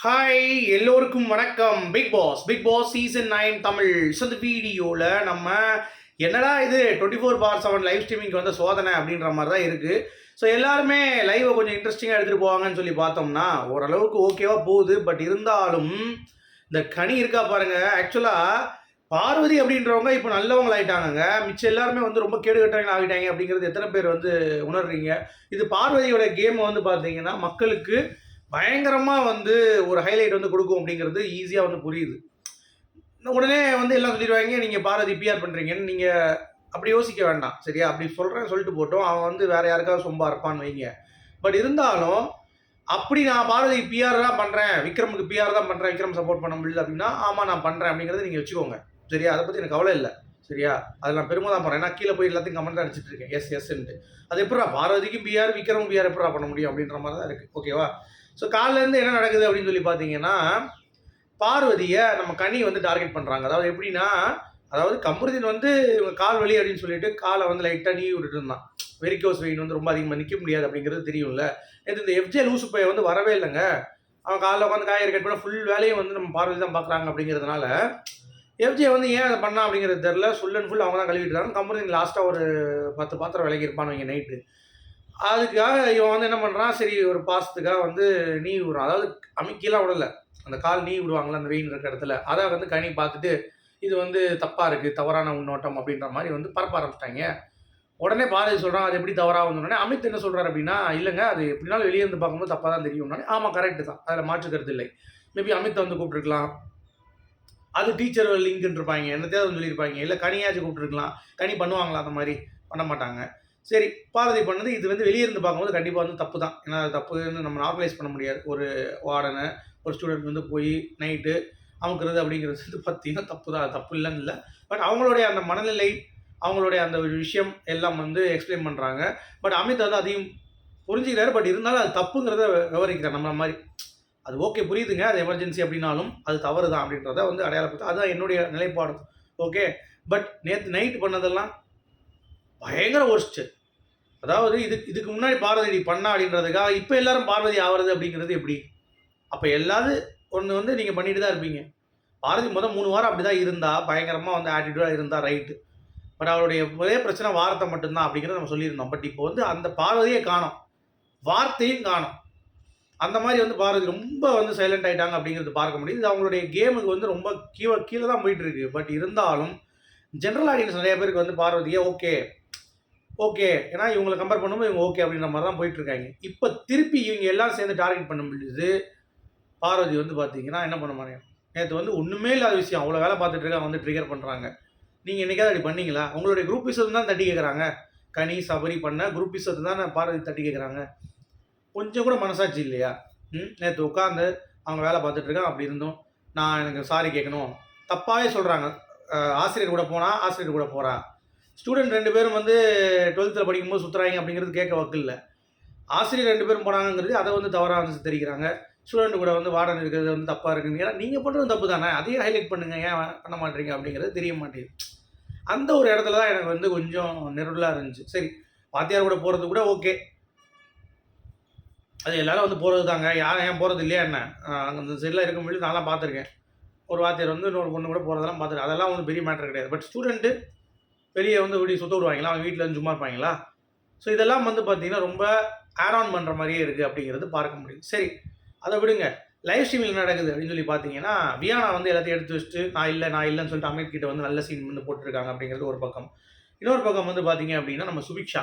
Hi எல்லோருக்கும் வணக்கம். Bigg Boss Bigg Boss season nine Tamil so இந்த வீடியோவில் நம்ம என்னடா இது twenty four bar seven live ஸ்ட்ரீமிங்க்கு வந்த சோதனை அப்படின்ற மாதிரி தான் இருக்குது ஸோ எல்லாருமே லைவை கொஞ்சம் இன்ட்ரெஸ்டிங்காக எடுத்துகிட்டு போவாங்கன்னு சொல்லி பார்த்தோம்னா ஓரளவுக்கு ஓகேவாக போகுது. பட் இருந்தாலும் இந்த கனி இருக்கா பாருங்கள் ஆக்சுவலாக பார்வதி அப்படின்றவங்க இப்போ நல்லவங்க மிச்சம் எல்லாருமே வந்து ரொம்ப கேடு கட்டவங்க ஆகிட்டாங்க அப்படிங்கிறது எத்தனை பேர் வந்து உணர்றீங்க? இது பார்வதியோட கேமை வந்து பார்த்தீங்கன்னா மக்களுக்கு பயங்கரமாக வந்து ஒரு ஹைலைட் வந்து கொடுக்கும் அப்படிங்கிறது ஈஸியாக வந்து புரியுது. உடனே வந்து எல்லாம் சொல்லிடுவாங்க நீங்கள் பாரதி பிஆர் பண்ணுறீங்கன்னு நீங்கள் அப்படி யோசிக்க வேண்டாம். சரியா? அப்படி சொல்கிறேன் சொல்லிட்டு போட்டோம். அவன் வந்து வேறு யாருக்காவது சொம்பா இருப்பான்னு வைங்க. பட் இருந்தாலும் அப்படி நான் பாரதி பிஆர் தான் பண்ணுறேன் விக்ரமுக்கு பிஆர் தான் பண்ணுறேன் விக்ரம் சப்போர்ட் பண்ண முடியல அப்படின்னா ஆமாம் நான் பண்ணுறேன் அப்படிங்கிறத நீங்கள் வச்சுக்கோங்க. சரியா? அதை பற்றி எனக்கு கவலை இல்லை. சரியா? அதில் நான் பெருமை தான் பண்ணுறேன் ஏன்னா கீழே போய் எல்லாத்தையும் கமெண்ட் அடிச்சிட்டு இருக்கேன். எஸ் எஸ்ன்ட்டு அது எப்படா பாரதிக்கும் பிஆர் விக்ரம் பிஆர் எப்படா பண்ண முடியும் அப்படின்ற மாதிரி தான் இருக்குது ஓகேவா ஸோ காலிலேருந்து என்ன நடக்குது அப்படின்னு சொல்லி பார்த்தீங்கன்னா பார்வதியை நம்ம கனி வந்து டார்கெட் பண்ணுறாங்க அதாவது எப்படின்னா அதாவது கமருதீன் வந்து இவங்க கால் வலி அப்படின்னு சொல்லிட்டு காலை வந்து லைட்டாக நீ விட்டுட்டு இருந்தான். வெரிக்கோஸ் வெயின் வந்து ரொம்ப அதிகமாக நிற்க முடியாது அப்படிங்கிறது தெரியும்ல. நேற்று இந்த எஃப்ஜே லூசு பைய வந்து வரவே இல்லைங்க. அவன் காலைல உட்காந்து காய்கறி கட் பண்ண ஃபுல் வேலையும் வந்து நம்ம பார்வதி தான் பார்க்குறாங்க அப்படிங்கிறதுனால எஃப்ஜே வந்து ஏன் அதை பண்ணா அப்படிங்கிறது தெரில ஃபுல் அண்ட் ஃபுல் அவங்க தான் கழுவிட்டு இருக்காங்க. கமருதீன் லாஸ்ட்டாக ஒரு பத்து பாத்திரம் விலகி இருப்பான் நைட்டு அதுக்காக இவன் வந்து என்ன பண்ணுறான் சரி ஒரு பாசத்துக்காக வந்து நீ விடுறான். அதாவது அமைக்கலாம் விடலை. அந்த கால் நீ விடுவாங்களே அந்த வெயின் இருக்கிற இடத்துல. அதை வந்து கனி பார்த்துட்டு இது வந்து தப்பாக இருக்குது தவறான முன்னோட்டம் அப்படின்ற மாதிரி வந்து பரப்ப ஆரம்பிச்சிட்டாங்க. உடனே பாரதி சொல்கிறான் அது எப்படி தவறாக உடனே அமித் என்ன சொல்கிறார் அப்படின்னா இல்லைங்க அது எப்படினாலும் வெளியே இருந்து பார்க்கும்போது தப்பாக தான் தெரியும். உடனே ஆமாம் கரெக்டு தான். அதில் மாற்றுக்கிறது இல்லை. மேபி அமித் வந்து கூப்பிட்டுருக்கலாம். அது டீச்சர் லிங்க்னு இருப்பாங்க. என்னத்தையாவது சொல்லியிருப்பாங்க. இல்லை கனியாச்சும் கூப்பிட்டுருக்கலாம். கனி பண்ணுவாங்களா அந்த மாதிரி? பண்ண மாட்டாங்க. சரி பாரதி பண்ணது இது வந்து வெளியே இருந்து பார்க்கும்போது கண்டிப்பாக வந்து தப்பு தான். ஏன்னா அது தப்புன்னு நம்ம நார்மலைஸ் பண்ண முடியாது. ஒரு வார்டனை ஒரு ஸ்டூடெண்ட் வந்து போய் நைட்டு அமுக்கிறது அப்படிங்கிறது வந்து பார்த்தீங்கன்னா தப்பு தான். அது தப்பு இல்லைன்னு இல்லை. பட் அவங்களுடைய அந்த மனநிலை அவங்களுடைய அந்த ஒரு விஷயம் எல்லாம் வந்து எக்ஸ்பிளைன் பண்ணுறாங்க பட் அமித் வந்து அதையும் புரிஞ்சுக்கிறாரு. பட் இருந்தாலும் அது தப்புங்கிறத விவரிக்கிறார் நம்ம மாதிரி. அது ஓகே புரியுதுங்க. அது எமர்ஜென்சி அப்படின்னாலும் அது தவறு தான் அப்படின்றத வந்து அடையாளப்படுத்த அதுதான் என்னுடைய நிலைப்பாடு. ஓகே பட் நேற்று நைட் பண்ணதெல்லாம் பயங்கர ஒர்ஸ்ட்டு அதாவது இது இதுக்கு முன்னாடி பார்வதி நீ பண்ணா அப்படின்றதுக்காக இப்போ எல்லாரும் பார்வதி ஆகிறது அப்படிங்கிறது எப்படி? அப்போ எல்லாது ஒன்று வந்து நீங்கள் பண்ணிட்டு தான் இருப்பீங்க. பாரதி முதல் மூணு வாரம் அப்படி தான் இருந்தா பயங்கரமாக வந்து ஆட்டிடியூடாக இருந்தால் ரைட்டு பட் அவருடைய ஒரே பிரச்சனை வார்த்தை மட்டும்தான் அப்படிங்கிறத நம்ம சொல்லியிருந்தோம். பட் இப்போ வந்து அந்த பார்வதியே காணோம். வார்த்தையும் காணும். அந்த மாதிரி வந்து பாரதி ரொம்ப வந்து சைலண்ட் ஆகிட்டாங்க அப்படிங்கிறது பார்க்க முடியுது. இது அவங்களுடைய கேமுக்கு வந்து ரொம்ப கீழே கீழே தான் போயிட்டு இருக்கு. பட் இருந்தாலும் ஜென்ரல் ஆடியன்ஸ் நிறைய பேருக்கு வந்து பார்வதியே ஓகே ஓகே ஏன்னா இவங்களை கம்பேர் பண்ணும்போது இவங்க ஓகே அப்படின்ற மாதிரி தான் போயிட்டு இருக்காங்க இப்போ திருப்பி இவங்க எல்லாம் சேர்ந்து டார்கெட் பண்ண முடியுது பார்வதி வந்து பார்த்தீங்கன்னா என்ன பண்ண மாட்டேங்க நேற்று வந்து ஒன்றுமே இல்லாத விஷயம். அவ்வளோ வேலை பார்த்துட்டு இருக்காங்க வந்து ட்ரிகர் பண்ணுறாங்க நீங்கள் என்னைக்காவது அப்படி பண்ணீங்களா? உங்களுடைய குரூப் விஷயத்தை தான் தட்டி கேட்குறாங்க கனி சபரி பண்ண குரூப் விஷயத்தை தான் பார்வதி தட்டி கேட்குறாங்க கொஞ்சம் கூட மனசாட்சி இல்லையா? ம் நேற்று உட்காந்து அவங்க வேலை பார்த்துட்ருக்கான் அப்படி இருந்தும் நான் எனக்கு சாரி கேட்கணும் தப்பாகவே சொல்கிறாங்க ஆசிரியர் கூட போனால் ஆசிரியர் கூட போகிறா ஸ்டூடெண்ட் ரெண்டு பேரும் வந்து டுவெல்த்தில் படிக்கும்போது சுற்றுறாங்க அப்படிங்கிறது கேட்க வக்கில்ல ஆசிரியர் ரெண்டு பேரும் போனாங்கிறது அதை வந்து தவறாக வந்து தெரிவிக்கிறாங்க. ஸ்டூடெண்ட் கூட வந்து வார்டன் இருக்கிறது வந்து தப்பாக இருக்குன்னு ஏன்னா நீங்கள் பண்ணுறது தப்பு தானே? அதையும் ஹைலைட் பண்ணுங்கள் ஏன் பண்ண மாட்டீங்க? அப்படிங்கிறது தெரிய மாட்டேங்குது. அந்த ஒரு இடத்துல தான் எனக்கு வந்து கொஞ்சம் நெருடலாக இருந்துச்சு. சரி வாத்தியார் கூட போகிறது கூட ஓகே. அது எல்லோரும் வந்து போகிறது தாங்க. யாரும் ஏன் போகிறது இல்லையா என்ன? அங்கே அந்த சைடில் இருக்கும்போது நான்லாம் பார்த்துருக்கேன். ஒரு வாத்தியார் வந்து இன்னொரு பொண்ணு கூட போகிறதெல்லாம் பார்த்துருக்கேன். அதெல்லாம் ஒன்றும் பெரிய மேட்டர் கிடையாது. பட் ஸ்டூடெண்ட்டு வெளியே வந்து இப்படி சுத்த விடுவாங்களா? அவங்க வீட்டில் சும்மா இருப்பாங்களா? ஸோ இதெல்லாம் வந்து பார்த்தீங்கன்னா ரொம்ப ஆட் ஆன் பண்ணுற மாதிரியே இருக்குது அப்படிங்கிறது பார்க்க முடியும். சரி அதை விடுங்க. லைவ் ஸ்ட்ரீமிங் நடக்குது அப்படின்னு சொல்லி பார்த்தீங்கன்னா வியானா வந்து எல்லாத்தையும் எடுத்து வச்சுட்டு நான் இல்லை நான் இல்லைன்னு சொல்லிட்டு அமித் கிட்ட வந்து நல்ல சீன் வந்து போட்டிருக்காங்க அப்படிங்கிறது ஒரு பக்கம். இன்னொரு பக்கம் வந்து பார்த்தீங்க அப்படின்னா நம்ம சுபிக்ஷா.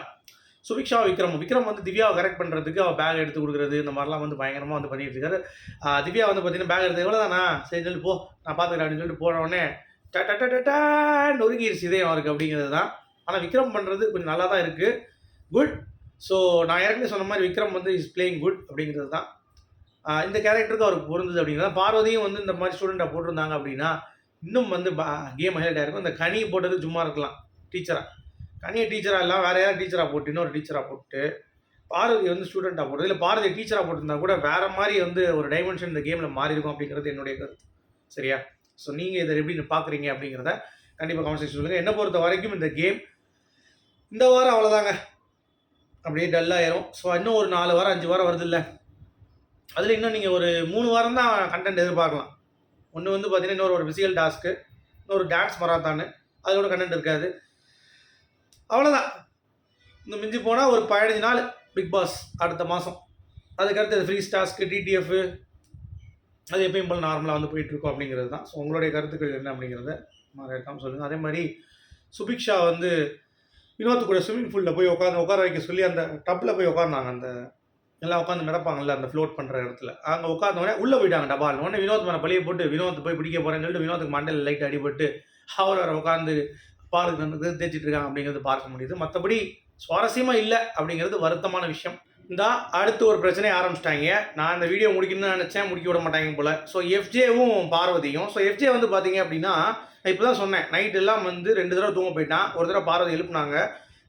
சுபிக்ஷா விக்ரம். விக்ரம் வந்து திவ்யாவை கரெக்ட் பண்ணுறதுக்கு அவள் பேக் எடுத்து கொடுக்குறது இந்த மாதிரிலாம் வந்து பயங்கரமாக வந்து பண்ணிட்டு இருக்காரு. திவ்யா வந்து பார்த்தீங்கன்னா பேக் எடுத்து எவ்வளோ தானா சரி சொல்லி போ. நான் பார்த்துக்கிறேன் அப்படின்னு சொல்லிட்டு போன உடனே டட்டா நொறுங்கிருச்சு இதயம் அவருக்கு அப்படிங்கிறது தான். ஆனால் விக்ரம் பண்ணுறது கொஞ்சம் நல்லா தான் இருக்குது குட் ஸோ நான் ஏற்கனவே சொன்ன மாதிரி விக்ரம் வந்து இஸ் பிளேயிங் குட் அப்படிங்கிறது தான். இந்த கேரக்டருக்கு அவருக்கு பொருந்தது அப்படிங்கிறது பார்வதியும் வந்து இந்த மாதிரி ஸ்டூடெண்ட்டாக போட்டிருந்தாங்க அப்படின்னா இன்னும் வந்து கேம் ஹைலைட் இருக்கும். இந்த கனி போட்டது சும்மா இருக்கலாம். டீச்சராக கனியை டீச்சராக இல்லாமல் வேறு யாரும் டீச்சராக போட்டு இன்னொரு டீச்சராக போட்டு பார்வதி வந்து ஸ்டூடெண்ட்டாக போட்டது இல்லை பாரதி டீச்சராக போட்டிருந்தா கூட வேறு மாதிரி வந்து ஒரு டைமென்ஷன் இந்த கேமில் மாறி இருக்கும் அப்படிங்கிறது என்னுடைய கருத்து. சரியா? ஸோ நீங்கள் இதை எப்படி பார்க்குறீங்க அப்படிங்கிறத கண்டிப்பாக கமெண்ட் சொல்லுங்கள் என்னை பொறுத்த வரைக்கும் இந்த கேம் இந்த வாரம் அவ்வளோதாங்க அப்படியே டல்லாயிரும் ஸோ இன்னும் ஒரு நாலு வாரம் அஞ்சு வாரம் வருது இல்லை. அதில் இன்னும் நீங்கள் ஒரு மூணு வாரம் தான் கண்டென்ட் எதிர்பார்க்கலாம். ஒன்று வந்து பார்த்தீங்கன்னா இன்னொரு ஒரு ஃபிசிக்கல் டாஸ்க்கு இன்னொரு டான்ஸ் மராத்தானு அதோட கண்டென்ட் இருக்காது. அவ்வளோதான் இந்த மிஞ்சி போனால் ஒரு பதினஞ்சு நாள் பிக் பாஸ் அடுத்த மாதம் அதுக்கடுத்து ஃப்ரீ ஸ்டாஸ்க்கு டிடிஎஃப் அது எப்பயும் போல் நார்மலாக வந்து போயிட்டுருக்கோம் அப்படிங்கிறது தான். ஸோ உங்களுடைய கருத்துக்கள் என்ன அப்படிங்கிறத மறக்காமல் சொல்லுங்கள் அதே மாதிரி சுபிக்ஷா வந்து வினோத்து கூட ஸ்விம்மிங் பூலில் போய் உட்காந்து உட்கார வைக்க சொல்லி அந்த டப்பில் போய் உட்காந்தாங்க அந்த எல்லாம் உட்காந்து மிதப்பாங்கல்ல அந்த ஃப்ளோட் பண்ணுற இடத்துல. அங்கே உட்காந்தோடனே உள்ளே போயிட்டாங்க டபால் உடனே வினோத் மேலே பழிய போட்டு வினோத் போய் பிடிக்க போகிறேன்னு சொல்லிட்டு வினோத்துக்கு மண்டையில் லைட் அடிபட்டு அவர் வேறு உட்காந்து பாலுக்கு வந்து தேய்ச்சிட்டு இருக்காங்க அப்படிங்கிறது பார்க்க முடியுது. மற்றபடி சுவாரஸ்யமாக இல்லை அப்படிங்கிறது வருத்தமான விஷயம். தான் அடுத்து ஒரு பிரச்சனையை ஆரம்பிச்சிட்டாங்க. நான் இந்த வீடியோ முடிக்கணும்னு நினச்சேன் முடிக்க விட மாட்டாங்க போல். ஸோ எஃப்ஜேவும் பார்வதியும். ஸோ எஃப்ஜே வந்து பார்த்தீங்க அப்படின்னா இப்போ தான் சொன்னேன் நைட் எல்லாம் வந்து ரெண்டு தடவை தூங்க போயிட்டான். ஒரு தடவை பார்வதி எழுப்புனாங்க.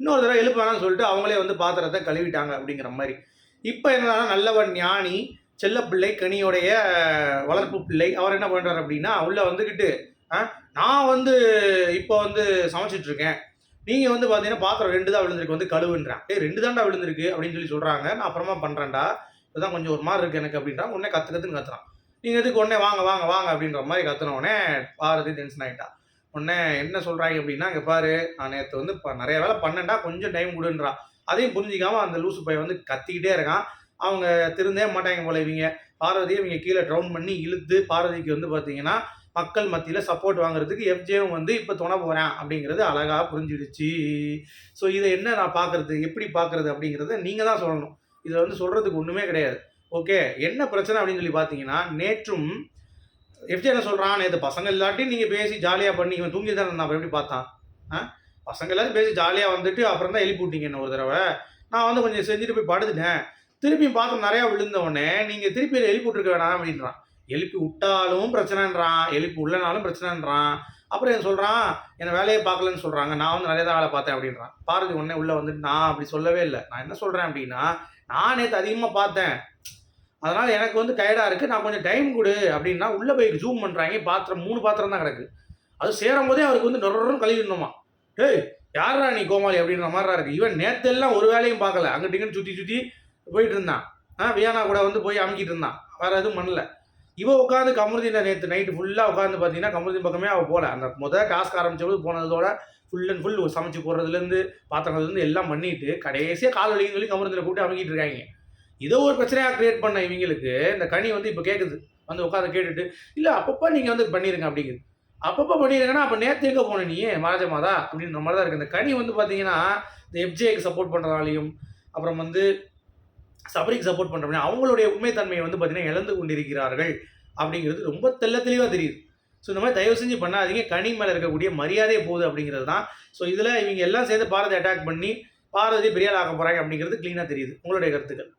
இன்னொரு தடவை எழுப்ப சொல்லிட்டு அவங்களே வந்து பாத்திரத்தை கழுவிட்டாங்க அப்படிங்கிற மாதிரி. இப்போ என்னன்னா நல்லவன் ஞானி செல்லப்பிள்ளை கனியோடைய வளர்ப்பு பிள்ளை அவர் என்ன பண்ணுறாரு அப்படின்னா உள்ளே வந்துக்கிட்டு நான் வந்து இப்போ வந்து சமைச்சிட்டு இருக்கேன். நீங்கள் வந்து பார்த்தீங்கன்னா பாத்திரம் ரெண்டு தான் விழுந்திருக்கு வந்து கழுவுன்றான். ஏ ரெண்டு தான்டா விழுந்திருக்கு அப்படின்னு சொல்லி சொல்கிறாங்க நான் அப்புறமா பண்ணுறேன்டா இதுதான் கொஞ்சம் ஒரு மாதிரி இருக்குது எனக்கு அப்படின்றான். உடனே கற்று கற்றுன்னு கத்துறான். நீங்கள் எதுக்கு உடனே வாங்க வாங்க வாங்க அப்படின்ற மாதிரி கத்துன உடனே பாரதி டென்ஷன் ஆகிட்டா உடனே என்ன சொல்கிறாங்க அப்படின்னா இங்கே பாரு நான் நேற்று வந்து நிறைய வேலை பண்ணேன்டா கொஞ்சம் டைம் கொடுன்றா. அதையும் புரிஞ்சிக்காம அந்த லூசு பையன் வந்து கத்திக்கிட்டே இருக்கான். அவங்க திருந்தே மாட்டாங்க போல இவங்க. பார்வதியை இவங்க கீழே ட்ரவுன் பண்ணி இழுத்து பார்வதிக்கு வந்து பார்த்தீங்கன்னா மக்கள் மத்தியில் சப்போர்ட் வாங்குறதுக்கு எஃப்ஜேவும் வந்து இப்போ துணை போகிறேன் அப்படிங்கிறது அழகாக புரிஞ்சிடுச்சு. ஸோ இதை என்ன நான் பார்க்குறது எப்படி பார்க்குறது அப்படிங்கிறத நீங்கள் தான் சொல்லணும். இதில் வந்து சொல்கிறதுக்கு ஒன்றுமே கிடையாது. ஓகே என்ன பிரச்சனை அப்படின்னு சொல்லி பார்த்தீங்கன்னா நேற்றும் எஃப்ஜே என்ன சொல்கிறான் நேற்று பசங்க இல்லாட்டி நீங்கள் பேசி ஜாலியாக பண்ணி இவன் தூங்கி தான் இருந்தான். எப்படி பார்த்தான்? ஆ? பசங்க எல்லாரும் பேசி ஜாலியாக வந்துட்டு அப்புறம் தான் எழுப்பி விட்டீங்க என்ன ஒரு தடவை? நான் வந்து கொஞ்சம் செஞ்சுட்டு போய் படுத்துட்டேன். திருப்பி பார்த்து நிறையா விழுந்த உடனே நீங்கள் திருப்பி எழுப்பி விட்ருக்க வேணாம் அப்படின்றான். எழுப்பி விட்டாலும் பிரச்சனைன்றான் எழுப்பி உள்ளனாலும் பிரச்சனைன்றான். அப்புறம் என்ன சொல்கிறான் என்னை வேலையை பார்க்கலன்னு சொல்கிறாங்க நான் வந்து நிறைய தான் வேலை பார்த்தேன் அப்படின்றான். பாரதி உடனே உள்ளே வந்துட்டு நான் அப்படி சொல்லவே இல்லை. நான் என்ன சொல்கிறேன் அப்படின்னா நான் நேற்று அதிகமாக பார்த்தேன். அதனால் எனக்கு வந்து டயர்டாக இருக்குது நான் கொஞ்சம் டைம் கொடு அப்படின்னா உள்ளே போய் ஜூம் பண்ணுறாங்க பாத்திரம் மூணு பாத்திரம் தான் கிடக்கு. அது சேரும் போதே அவருக்கு வந்து நொறும் கழுவிடணுமா? டேய் யாரா நீ கோமாளி? அப்படின்ற மாதிரி இருக்கு. இவன் நேத்தெல்லாம் ஒரு வேலையும் பார்க்கல. அங்கிட்டு இங்கிட்டு சுற்றி சுற்றி போயிட்டு இருந்தான். ஆ வியானா கூட வந்து போய் அமுக்கிட்டு இருந்தான். வேற எதுவும் பண்ணல. இவ உட்காந்து கமருதீன நேற்று நைட்டு ஃபுல்லாக உட்காந்து பார்த்தீங்கன்னா கமருதீன் பக்கமே அவள் போகல அந்த முதல் டாஸ்க் ஆரம்பிச்சபோது போனதோட ஃபுல் அண்ட் ஃபுல் சமைச்சு போடுறதுலேருந்து பாத்திரத்துலேருந்து எல்லாம் பண்ணிட்டு கடைசியாக கால் வலிக்குன்னு சொல்லி கமருந்தில் கூப்பிட்டு அமைக்கிட்டு இருக்காங்க. ஏதோ ஒரு பிரச்சனையாக கிரியேட் பண்ண இவங்களுக்கு இந்த கனி வந்து இப்போ கேட்குது வந்து உட்காந்து கேட்டுட்டு இல்லை அப்பப்போ நீங்கள் வந்து பண்ணிடுங்க அப்படிங்குது. அப்பப்போ பண்ணிடுங்கன்னா அப்போ நேற்று எங்கே போன நீ? மகாஜமாதா அப்படின்ற மாதிரி தான் இருக்குது இந்த கனி வந்து பார்த்தீங்கன்னா இந்த எஃப்ஜேக்கு சப்போர்ட் பண்ணுறதாலையும் அப்புறம் வந்து சபரிக்கு சப்போர்ட் பண்ணுறோம் அவங்களுடைய உண்மைத்தன்மையை வந்து பார்த்தீங்கன்னா இழந்து கொண்டிருக்கிறார்கள் அப்படிங்கிறது ரொம்ப தெள்ள தெளிவாக தெரியுது. ஸோ இந்த மாதிரி தயவு செஞ்சு பண்ணாதீங்க. கனி மேலே இருக்கக்கூடிய மரியாதையே போகுது அப்படிங்கிறது தான். ஸோ இதில் இவங்க எல்லாம் சேர்ந்து பாரதி அட்டாக் பண்ணி பாரதி பெரியால் ஆக்க போகிறாங்க அப்படிங்கிறது க்ளீனாக தெரியுது. உங்களுடைய கருத்துக்கள்.